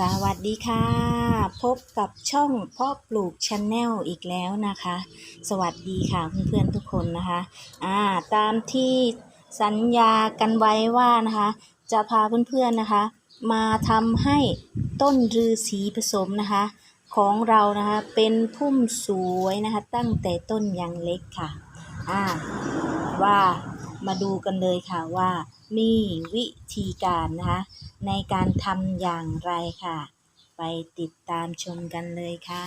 สวัสดีค่ะ พบกับช่องพ่อปลูกชาแนลอีกแล้วนะคะ สวัสดีค่ะเพื่อนๆทุกคนนะคะอ่าตามที่สัญญากันไว้ว่านะคะ จะพาเพื่อนๆนะคะ มาทำให้ต้นรือสีผสมนะคะ ของเรานะคะเป็นพุ่มสวยนะคะ ตั้งแต่ต้นยังเล็กค่ะอ่าว่า มาดูกันเลยค่ะว่ามีวิธีการนะคะในการทำอย่างไรค่ะ ไปติดตามชมกันเลยค่ะ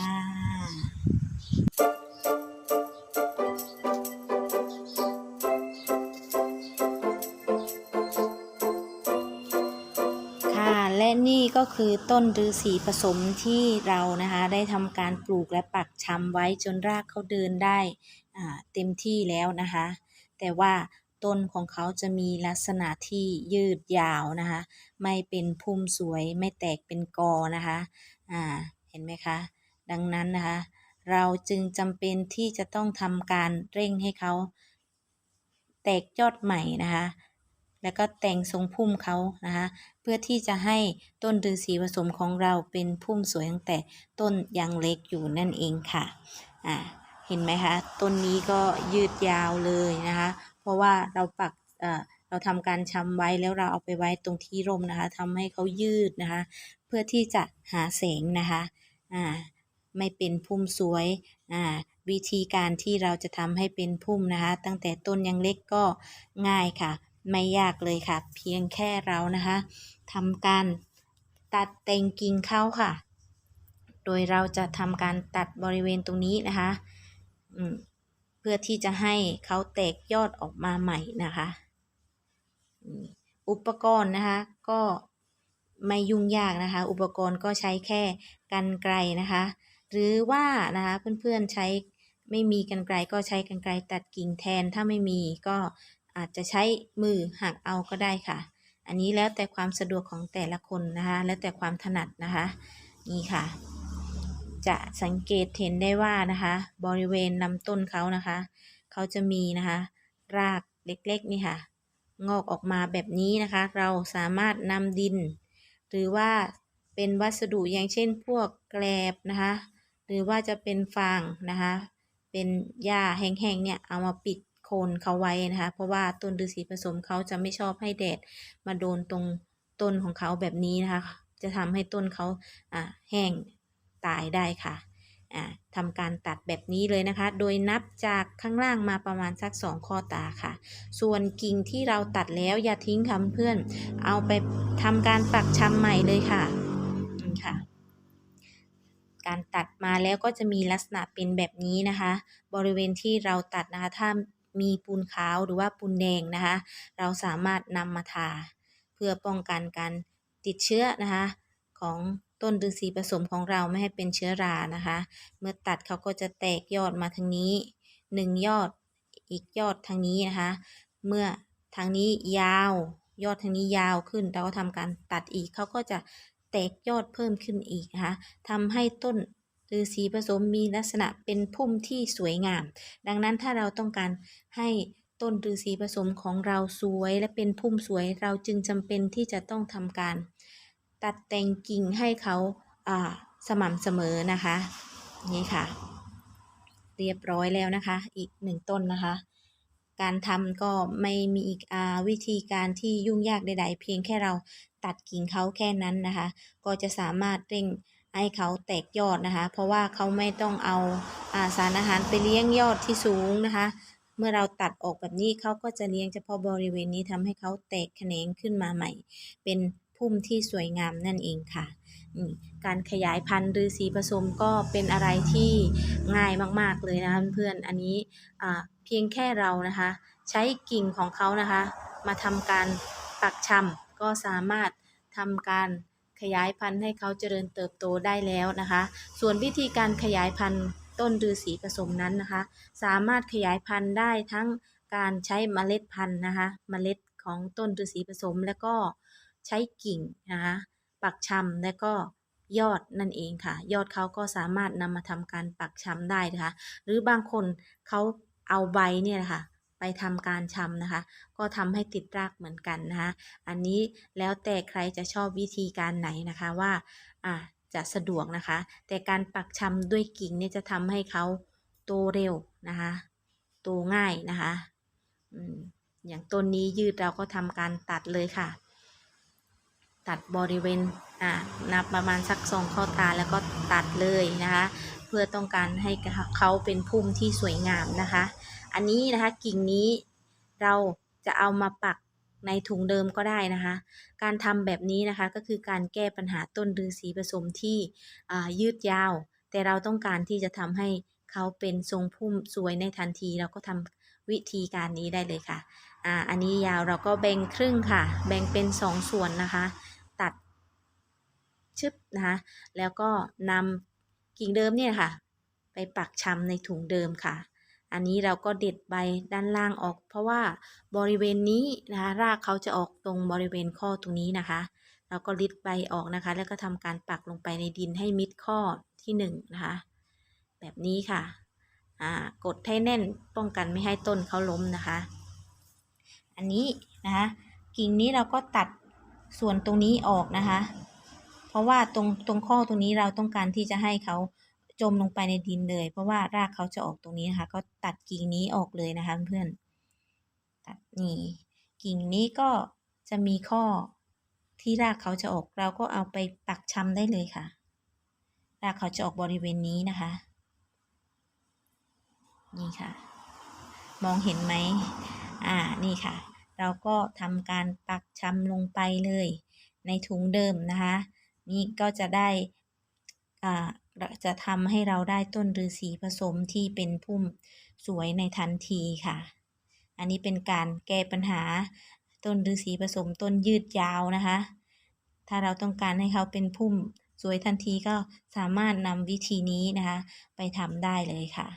ค่ะและนี่ก็คือต้นฤาษีผสมที่เรานะคะได้ทำการปลูกและปักชำไว้จนรากเขาเดินได้เต็มที่แล้วนะคะ แต่ว่า ต้นของเขาจะมีลักษณะที่ยืดยาวนะคะ ไม่เป็นพุ่มสวยไม่แตกเป็นกอนะคะอ่าเห็นไหมคะ ดังนั้นนะคะ เราจึงจำเป็นที่จะต้องทำการเร่งให้เขา แตกยอดใหม่นะคะ แล้วก็แต่งทรงพุ่มเขานะคะ เพื่อที่จะให้ต้นฤาษีผสมของเราเป็นพุ่มสวยตั้งแต่ต้นยังเล็กอยู่นั่นเองค่ะอ่าเห็นไหมคะ ต้นนี้ก็ยืดยาวเลยนะคะ เพราะว่าเราปักเอ่อเราทำการชำไว้แล้วเราเอาไปไว้ตรงที่ร่มนะคะทำให้เขายืดนะคะ เพื่อที่จะหาแสงนะคะอ่าไม่เป็นพุ่มสวยอ่าวิธีการที่เราจะทำให้เป็นพุ่มนะคะ ตั้งแต่ต้นยังเล็กก็ง่ายค่ะ ไม่ยากเลยค่ะ เพียงแค่เรานะคะทำการตัดแต่งกิ่งเขาค่ะ โดยเราจะทำการตัดบริเวณตรงนี้นะคะ อืม เพื่อที่จะให้เขาแตกยอดออกมาใหม่นะคะ อุปกรณ์นะคะก็ไม่ยุ่งยากนะคะ อุปกรณ์ก็ใช้แค่กันไกลนะคะ หรือว่านะคะเพื่อนๆใช้ไม่มีกันไกลก็ใช้กันไกลตัดกิ่งแทนถ้าไม่มีก็อาจจะใช้มือหักเอาก็ได้ค่ะ อันนี้แล้วแต่ความสะดวกของแต่ละคนนะคะ แล้วแต่ความถนัดนะคะ นี่ค่ะ จะสังเกตเห็นได้ว่านะคะ บริเวณลำต้นเขานะคะ เขาจะมีนะคะ รากเล็กๆนี่ค่ะ งอกออกมาแบบนี้นะคะ เราสามารถนำดิน หรือว่าเป็นวัสดุอย่างเช่นพวกแกลบนะคะ หรือว่าจะเป็นฟางนะคะ เป็นหญ้าแห้งๆเนี่ยเอามาปิดโคนเขาไว้นะคะ เพราะว่าต้นฤาษีผสมเขาจะไม่ชอบให้แดดมาโดนตรงต้นของเขาแบบนี้นะคะ จะทำให้ต้นเขาอ่าแห้ง ตายได้ค่ะอ่าทำการตัดแบบนี้เลยนะคะ โดยนับจากข้างล่างมาประมาณสักสองข้อตาค่ะ ส่วนกิ่งที่เราตัดแล้วอย่าทิ้งค่ะเพื่อน เอาไปทำการปักชำใหม่เลยค่ะอืมค่ะ การตัดมาแล้วก็จะมีลักษณะเป็นแบบนี้นะคะ บริเวณที่เราตัดนะคะ ถ้ามีปูนขาวหรือว่าปูนแดงนะคะ เราสามารถนำมาทา เพื่อป้องกันการติดเชื้อนะคะของ ต้นฤาษีผสมของเราไม่ให้เป็นเชื้อรานะคะ เมื่อตัดเขาก็จะแตกยอดมาทางนี้หนึ่งยอดอีกยอดทางนี้นะคะ เมื่อทางนี้ยาว ยอดทางนี้ยาวขึ้น เราก็ทำการตัดอีกเขาก็จะแตกยอดเพิ่มขึ้นอีกนะคะทำให้ต้นฤาษีผสมมีลักษณะเป็นพุ่มที่สวยงาม ดังนั้นถ้าเราต้องการให้ต้นฤาษีผสมของเราสวยและเป็นพุ่มสวย เราจึงจำเป็นที่จะต้องทำการ ตัดแต่งกิ่งให้เขาอ่าสม่ำเสมอนะคะ นี่ค่ะ เรียบร้อยแล้วนะคะ อีกหนึ่งต้นนะคะ การทำก็ไม่มีอีกอาวิธีการที่ยุ่งยากใด ๆ เพียงแค่เราตัดกิ่งเขาแค่นั้นนะคะ ก็จะสามารถเร่งให้เขาแตกยอดนะคะ เพราะว่าเขาไม่ต้องเอาอาสารอาหารไปเลี้ยงยอดที่สูงนะคะ เมื่อเราตัดออกแบบนี้เขาก็จะเลี้ยงเฉพาะบริเวณนี้ทำให้เขาแตกแขนงขึ้นมาใหม่ เป็นพุ่มที่สวยงามนั่นเองค่ะ การขยายพันธุ์ฤาษีผสมก็เป็นอะไรที่ง่ายมากๆเลยนะคะเพื่อนๆอันนี้เพียงแค่เรานะคะ ใช้กิ่งของเขานะคะ มาทำการปักชำก็สามารถทำการขยายพันธุ์ให้เขาเจริญเติบโตได้แล้วนะคะ ส่วนวิธีการขยายพันธุ์ต้นฤาษีผสมนั้นนะคะ สามารถขยายพันธุ์ได้ทั้งการใช้เมล็ดพันธุ์นะคะ เมล็ดของต้นฤาษีผสม แล้วก็ ใช้กิ่งนะคะปักชำและก็ยอดนั่นเองค่ะ ยอดเขาก็สามารถนำมาทำการปักชำได้นะคะ หรือบางคนเขาเอาใบเนี่ยนะคะไปไปทำการชำนะคะ ก็ทำให้ติดรากเหมือนกันนะคะ อันนี้แล้วแต่ใครจะชอบวิธีการไหนนะคะว่าอ่าจะสะดวกนะคะ แต่การปักชำด้วยกิ่งเนี่ยจะทำให้เขาโตเร็วนะคะโตง่ายนะคะอย่างต้นนี้ยืดเราก็ทำการตัดเลยค่ะ ตัดบริเวณอ่านับประมาณสักสองข้อตาแล้วก็ตัดเลยนะคะ เพื่อต้องการให้เขาเป็นพุ่มที่สวยงามนะคะ อันนี้นะคะกิ่งนี้เราจะเอามาปักในถุงเดิมก็ได้นะคะ การทำแบบนี้นะคะก็คือการแก้ปัญหาต้นฤาษีผสมที่ยืดยาว แต่เราต้องการที่จะทำให้เขาเป็นทรงพุ่มสวยในทันที เราก็ทำวิธีการนี้ได้เลยค่ะอ่าอันนี้ยาวเราก็แบ่งครึ่งค่ะ แบ่งเป็นสองส่วนนะคะ ชึบนะคะแล้วก็นำกิ่งเดิมเนี่ยค่ะ ไปปักชำในถุงเดิมค่ะ อันนี้เราก็เด็ดใบด้านล่างออก เพราะว่าบริเวณนี้นะคะรากเขาจะออกตรงบริเวณข้อตรงนี้นะคะ เราก็ลิดใบออกนะคะ แล้วก็ทำการปักลงไปในดินให้มิดข้อที่หนึ่งนะคะแบบนี้ค่ะอ่ากดให้แน่นป้องกันไม่ให้ต้นเขาล้มนะคะ อันนี้นะคะกิ่งนี้เราก็ตัดส่วนตรงนี้ออกนะคะ เพราะว่าตรงตรงข้อตรงนี้เราต้องการที่จะให้เขาจมลงไปในดินเลย เพราะว่ารากเขาจะออกตรงนี้นะคะ ก็ตัดกิ่งนี้ออกเลยนะคะเพื่อนตัดนี่กิ่งนี้ก็จะมีข้อที่รากเขาจะออกเราก็เอาไปปักชำได้เลยค่ะ รากเขาจะออกบริเวณนี้นะคะ นี่ค่ะ มองเห็นไหมอ่านี่ค่ะ เราก็ทำการปักชำลงไปเลย ในถุงเดิมนะคะ นี่ก็จะได้จะทำให้เราได้ต้นฤาษีผสมที่เป็นพุ่มสวยในทันทีค่ะ อันนี้เป็นการแก้ปัญหาต้นฤาษีผสมต้นยืดยาวนะคะ ถ้าเราต้องการให้เขาเป็นพุ่มสวยทันทีก็สามารถนำวิธีนี้นะคะ ไปทำได้เลยค่ะ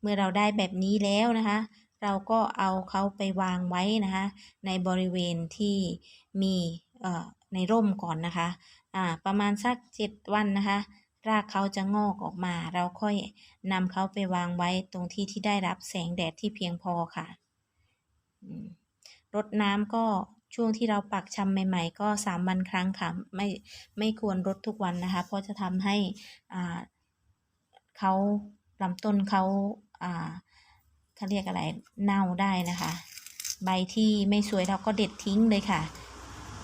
เมื่อเราได้แบบนี้แล้วนะคะ เราก็เอาเขาไปวางไว้นะคะ ในบริเวณที่มี ในร่มก่อนนะคะอ่าประมาณสักเจ็ดวันนะคะ รากเขาจะงอกออกมา เราค่อยนำเขาไปวางไว้ตรงที่ที่ได้รับแสงแดดที่เพียงพอค่ะรดน้ำก็ช่วงที่เราปักชำใหม่ ๆ ก็สามวันครั้งค่ะไม่ไม่ควรรดทุกวันนะคะ เพราะจะทำให้เขาลำต้นเขาเขาเรียกอะไรเน่าได้นะคะ ใบที่ไม่สวยเราก็เด็ดทิ้งเลยค่ะ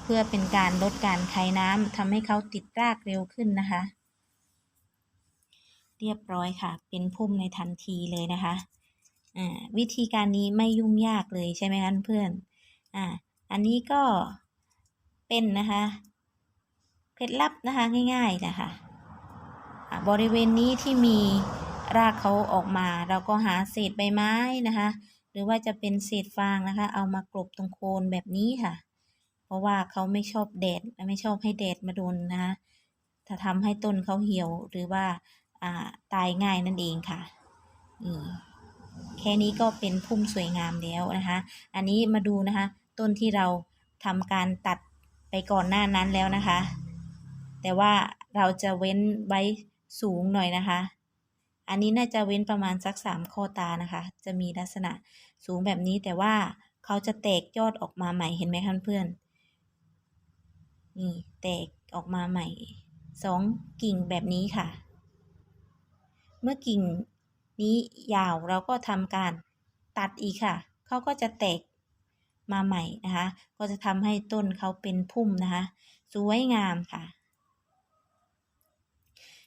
เพื่อเป็นการลดการคายน้ำทำให้เขาติดรากเร็วขึ้นนะคะ เรียบร้อยค่ะ เป็นพุ่มในทันทีเลยนะคะอ่าวิธีการนี้ไม่ยุ่งยากเลยใช่ไหมคะเพื่อนอ่าอันนี้ก็เป็นนะคะเคล็ดลับนะคะง่าย ๆนะคะอ่าบริเวณนี้ที่มีรากเขาออกมา เราก็หาเศษใบไม้นะคะ หรือว่าจะเป็นเศษฟางนะคะ เอามากลบตรงโคนแบบนี้ค่ะ เพราะว่าเขาไม่ชอบแดดและไม่ชอบให้แดดมาโดนนะคะถ้าทำให้ต้นเขาเหี่ยวหรือว่าอ่าตายง่ายนั่นเองค่ะแค่นี้ก็เป็นพุ่มสวยงามแล้วนะคะ อันนี้มาดูนะคะ ต้นที่เราทำการตัดไปก่อนหน้านั้นแล้วนะคะ แต่ว่าเราจะเว้นไว้สูงหน่อยนะคะ อันนี้น่าจะเว้นประมาณสักสามข้อตานะคะ จะมีลักษณะสูงแบบนี้แต่ว่าเขาจะแตกยอดออกมาใหม่เห็นไหมคะเพื่อน นี่แตกออกมาใหม่สองกิ่งแบบนี้ค่ะ เมื่อกิ่งนี้ยาวเราก็ทำการตัดอีกค่ะ เขาก็จะแตกมาใหม่นะคะ ก็จะทำให้ต้นเขาเป็นพุ่มนะคะ สวยงามค่ะ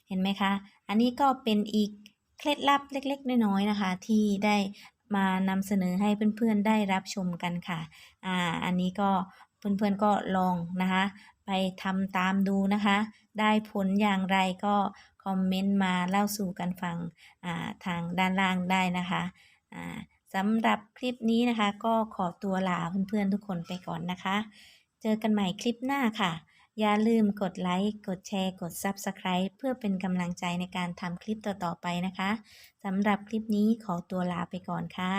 เห็นไหมคะ อันนี้ก็เป็นอีกเคล็ดลับเล็ก ๆ น้อยๆนะคะ ที่ได้มานำเสนอให้เพื่อนๆได้รับชมกันค่ะ อ่า อันนี้ก็เพื่อนๆก็ลองนะคะ ไปทำตามดูนะคะ ได้ผลอย่างไรก็คอมเมนต์มาเล่าสู่กันฟังาทางด้านล่างได้นะคะสำหรับคลิปนี้นะคะ ก็ขอตัวลาเพื่อนๆทุกคนไปก่อนนะคะ เจอกันใหม่คลิปหน้าค่ะอย่าลืมกดไลค์ กดแชร์ กด Subscribe เพื่อเป็นกำลังใจในการทำคลิปต่อ ๆ ไปนะคะ สำหรับคลิปนี้ขอตัวลาไปก่อนค่ะ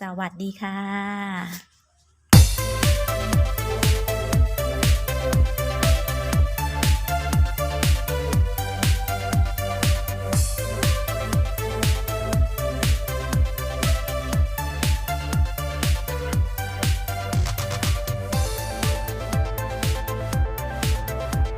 สวัสดีค่ะ